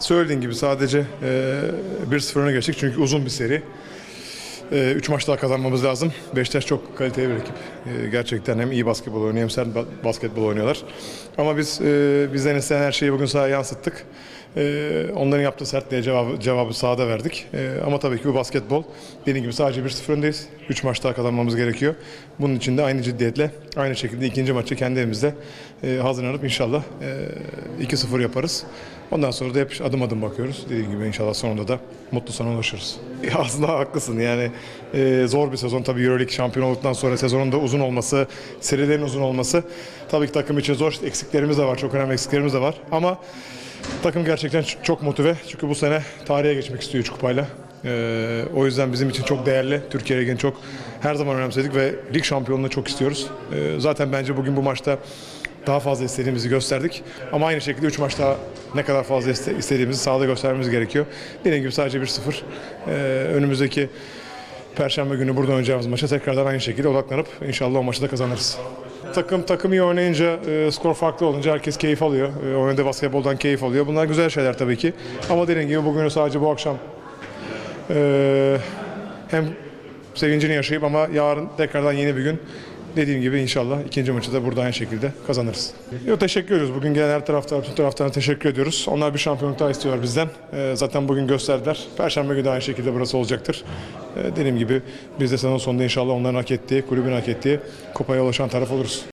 Söylediğin gibi sadece e, 1-0 öne geçtik çünkü uzun bir seri. 3 maç daha kazanmamız lazım. Beşiktaş çok kaliteli bir ekip. E, gerçekten hem iyi basketbol oynuyor hem sert ba- basketbol oynuyorlar. Ama biz e, bizden istenen her şeyi bugün sahaya yansıttık. E, onların yaptığı sertliğe cevabı, cevabı sahada verdik. E, ama tabii ki bu basketbol. Dediğim gibi sadece 1-0 öndeyiz. 3 maç daha kazanmamız gerekiyor. Bunun için de aynı ciddiyetle, aynı şekilde ikinci maçı kendi evimizde e, hazırlanıp inşallah e, 2-0 yaparız. Ondan sonra da hep adım adım bakıyoruz. Dediğim gibi inşallah sonunda da mutlu sona ulaşırız. Aslında haklısın yani e, zor bir sezon tabii Euroleague şampiyon olduktan sonra sezonun da uzun olması, serilerin uzun olması tabii ki takım için zor. Eksiklerimiz de var, çok önemli eksiklerimiz de var. Ama takım gerçekten çok motive çünkü bu sene tarihe geçmek istiyor üç kupayla. E, o yüzden bizim için çok değerli. Türkiye Ligi'ni çok her zaman önemsedik ve lig şampiyonluğunu çok istiyoruz. E, zaten bence bugün bu maçta daha fazla istediğimizi gösterdik. Ama aynı şekilde 3 maç daha ne kadar fazla iste- istediğimizi sahada göstermemiz gerekiyor. Dediğim gibi sadece 1-0. Ee, önümüzdeki Perşembe günü burada oynayacağımız maça tekrardan aynı şekilde odaklanıp inşallah o maçı da kazanırız. Takım takım iyi oynayınca, e, skor farklı olunca herkes keyif alıyor. E, oynadığı basketboldan keyif alıyor. Bunlar güzel şeyler tabii ki. Ama dediğim gibi bugün sadece bu akşam e, hem sevincini yaşayıp ama yarın tekrardan yeni bir gün. Dediğim gibi inşallah ikinci maçı da burada aynı şekilde kazanırız. Yo, teşekkür ediyoruz. Bugün gelen her taraftar, bütün taraftarına teşekkür ediyoruz. Onlar bir şampiyonluk daha istiyorlar bizden. Ee, zaten bugün gösterdiler. Perşembe günü de aynı şekilde burası olacaktır. Ee, dediğim gibi biz de sezon sonunda inşallah onların hak ettiği, kulübün hak ettiği kupaya ulaşan taraf oluruz.